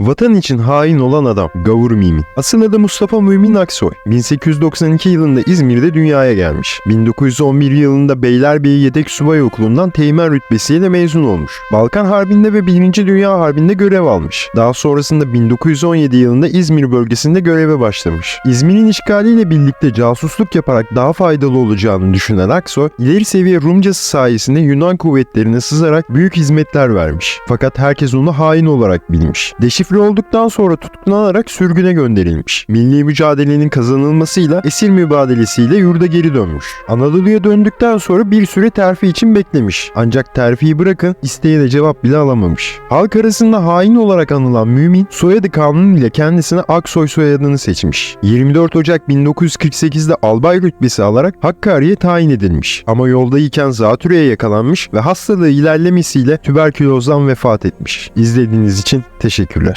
Vatan için hain olan adam Gavur Mümin. Asıl adı Mustafa Mümin Aksoy. 1892 yılında İzmir'de dünyaya gelmiş. 1911 yılında Beylerbeyi Yedek Subay Okulu'ndan teğmen rütbesiyle mezun olmuş. Balkan Harbi'nde ve 1. Dünya Harbi'nde görev almış. Daha sonrasında 1917 yılında İzmir bölgesinde göreve başlamış. İzmir'in işgaliyle birlikte casusluk yaparak daha faydalı olacağını düşünen Aksoy, ileri seviye Rumcası sayesinde Yunan kuvvetlerine sızarak büyük hizmetler vermiş. Fakat herkes onu hain olarak bilmiş. Deşifre olduktan sonra tutuklanarak sürgüne gönderilmiş. Milli mücadelenin kazanılmasıyla esir mübadelesiyle yurda geri dönmüş. Anadolu'ya döndükten sonra bir süre terfi için beklemiş. Ancak terfiyi bırakın isteğine cevap bile alamamış. Halk arasında hain olarak anılan Mümin soyadı kanunu ile kendisine Aksoy soyadını seçmiş. 24 Ocak 1948'de albay rütbesi alarak Hakkari'ye tayin edilmiş. Ama yoldayken zatürreye yakalanmış ve hastalığı ilerlemesiyle tüberkülozdan vefat etmiş. İzlediğiniz için teşekkürler.